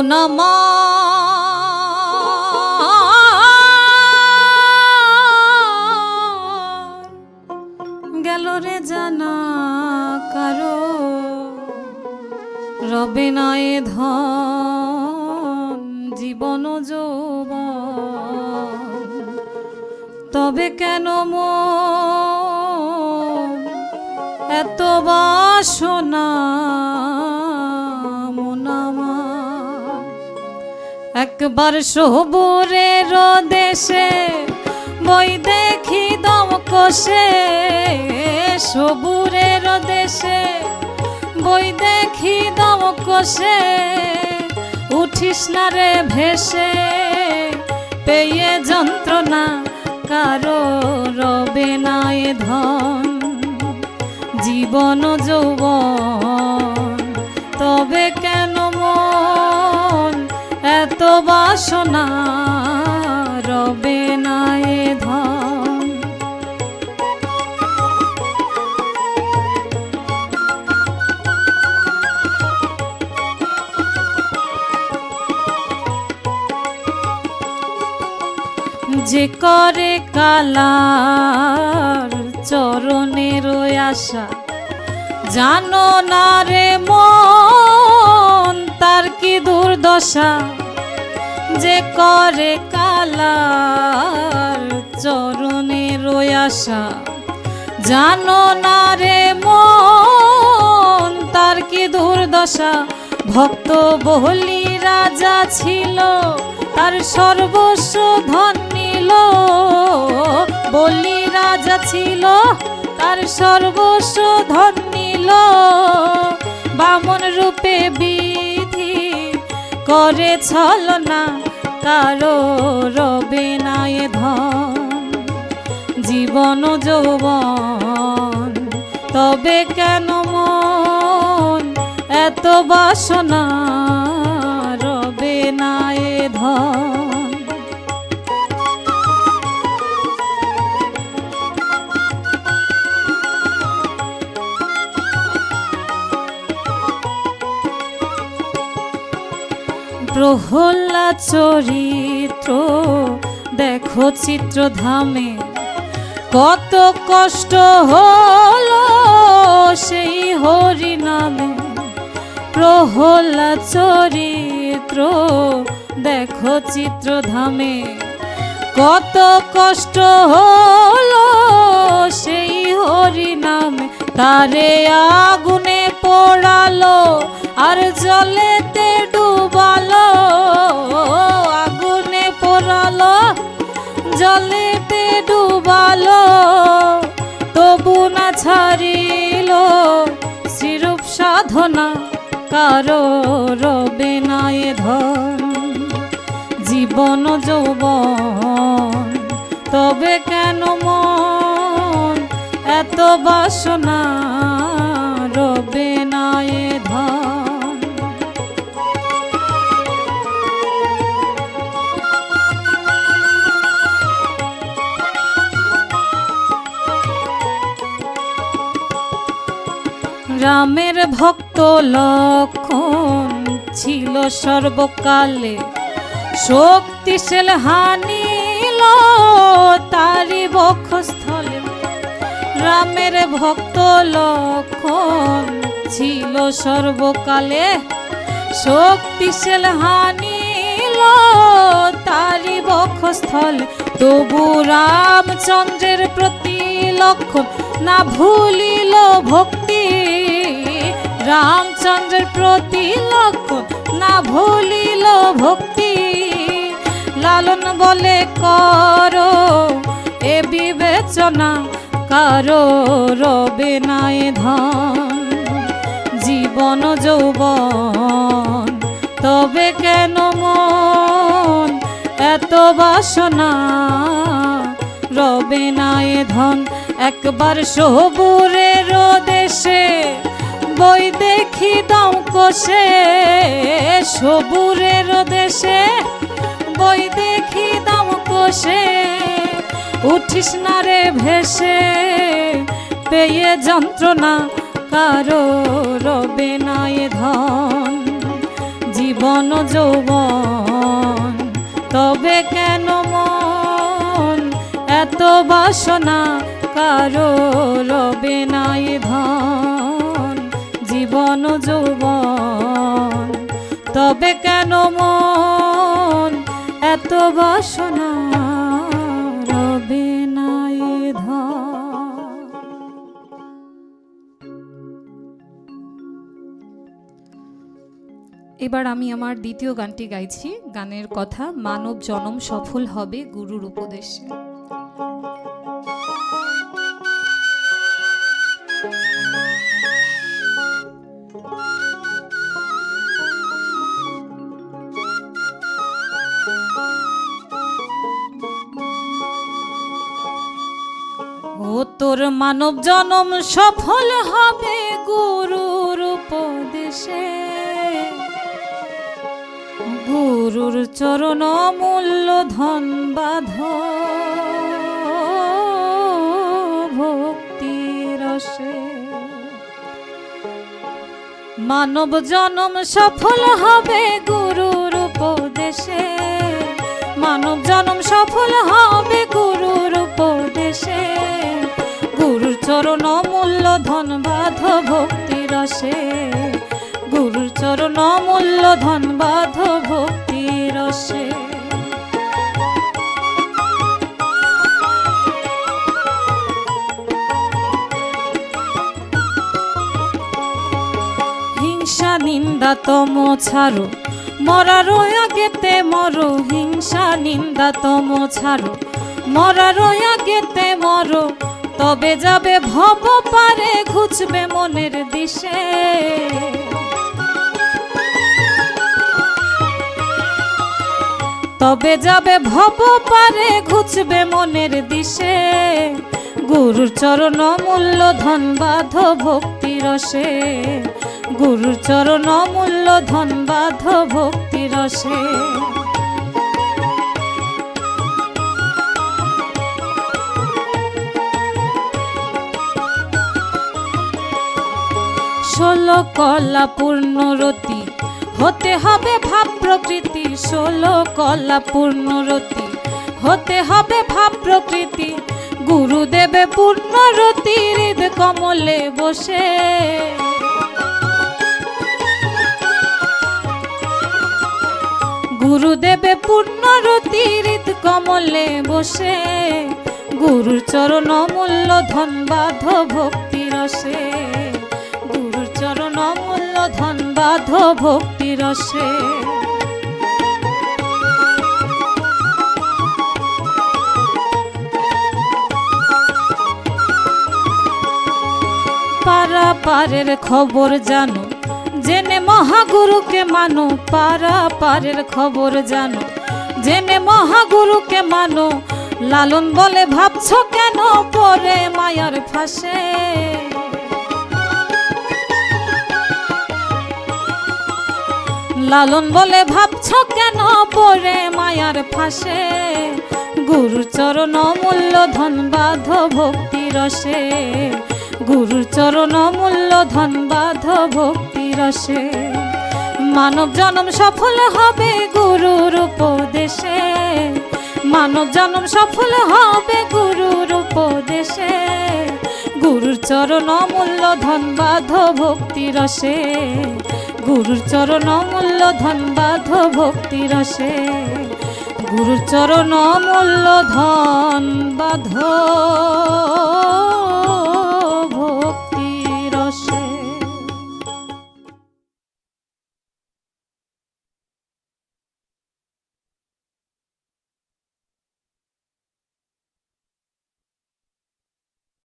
মোনামা গেল রে জানা কারও। রবে না ধন, জীবন যৌবন। তবে কেন মন? এত বাসনা একবার সবুরের দেশে বই দেখি দম কষে সবুরের দেশে বই দেখি দম কষে উঠিস না রে ভেসে, পেয়ে যন্ত্রণা কারও রবে না এ ধন। জীবন যৌবন, তবে কেন বাসনা রবে না ধন। যে করে কালার চরণের আশা, জানো না রে মন তার কি দুর্দশা? যে করে কালার চরণের আশা জানো না রে মন, তার কি দুর্দশা? ভক্ত বহলি রাজা ছিল, তার সর্বস্ব ধন নিল। বলি রাজা ছিল, তার সর্বস্ব ধন নিল। বামন রূপে বিধি করে ছলনা কারও রবে নাই ধন জীবন যৌবন। তবে কেন মন এত বাসনা রবে নাই ধন? প্রহল্লা চরিত্র, দেখো চিত্রধামে। কত কষ্ট হলো সেই হরি নামে প্রহল্লা চরিত্র, দেখো চিত্রধামে। কত কষ্ট হলো সেই হরি নামে তারে আগুনে পোড়ালো আর জলেতে ডুবালো, আগুনে পোড়ালো, জলেতে ডুবালো, তবু না ছাড়িল শ্রীরূপ সাধনা, কারও রবে না এ ধন। জীবন যৌবন, তবে কেন মন? এত বাসনা রামের ভক্ত লক্ষণ ছিল সর্বকালে। শক্তিশাল হানিল তারি বক্ষস্থলে। রামের ভক্ত লক্ষণ ছিল সর্বকালে। শক্তিশাল হানিল তারি বক্ষস্থলে। তবু রামচন্দ্রের প্রতি লক্ষণ না ভুলিল ভক্তি। রামচন্দ্রের প্রতি লক্ষণ না ভুলিল ভক্তি। লালন বলে কর, এ বিবেচনা কারও, রবে নাই ধন। জীবন যৌবন, তবে কেন মন? এত বাসনা, রবে নাই ধন। একবার সবুরের দেশে বই দেখি দাম কষে, সবুরের দেশে। বই দেখি দাম কষে, উঠিস না রে ভেসে। পেয়ে যন্ত্রণা কারও রবে না এ ধন। জীব জীবন যৌবন, তবে কেন মন? এত বাসনা কারও রবে জীবন যৌবন। তবে কেন মন এত বাসনা রবে নাই এবার আমি আমার দ্বিতীয় গানটি গাইছি। গানের কথা মানব জনম সফল হবে গুরুর উপদেশে। তোর মানব জনম সফল হবে গুরুর উপদেশে। গুরুর চরণ মূল্য ধন বাধ ভক্তি রসে। মানব জনম সফল হবে গুরুর উপদেশে। মানব জনম সফল হবে চরণ মূল্য ধন বাধ ভক্তি রসে গুরুর চরণ মূল্য ধন বাধ ভক্তি রসে হিংসা নিন্দা তম ছাড়ো মরার আগেতে মরো। হিংসা নিন্দা তম ছাড়ো মরার আগেতে মরো। তবে যাবে ভব পারে ঘুচবে মনের দিশে। তবে যাবে ভব পারে ঘুচবে মনের দিশে। গুরুর চরণ মূল্য ধন বাধ ভক্তি রসে। গুরুর চরণ মূল্য ধন বাধ ভক্তি রসে। ষোলো কলা পূর্ণরতি, হতে হবে ভাব প্রকৃতি, ষোলো কলা পূর্ণরতি, হতে হবে ভাব প্রকৃতি, গুরুদেবে পূর্ণরতি, হৃদ কমলে বসে। গুরুদেবে পূর্ণরতি, হৃদ কমলে বসে, গুরুর চরণ মূল্য ধন বাধ ভক্তি রসে। বাধ ভক্তি রসে। পারা পারের খবর জানো, জেনে মহাগুরুকে মানো পারা পারের খবর জানো, জেনে মহাগুরুকে মানো, লালন বলে ভাবছ কেন পরে মায়ার ফাঁসে? লালন বলে ভাবছ কেন পরে মায়ার ফাঁসে? গুরুর চরণ মূল্য ধন বাধ ভক্তি রসে। গুরুর চরণ মূল্য ধন বাধ ভক্তি রসে। মানব জনম সফল হবে গুরুর উপদেশে। মানব জনম সফল হবে গুরুর উপদেশে। গুরুর চরণ মূল্য ধন বাধ ভক্তি রসে। গুরুর চরণ মূল্য ধন বাধ ভক্তি রসে। গুরুর চরণ মূল্য ধন বাধ।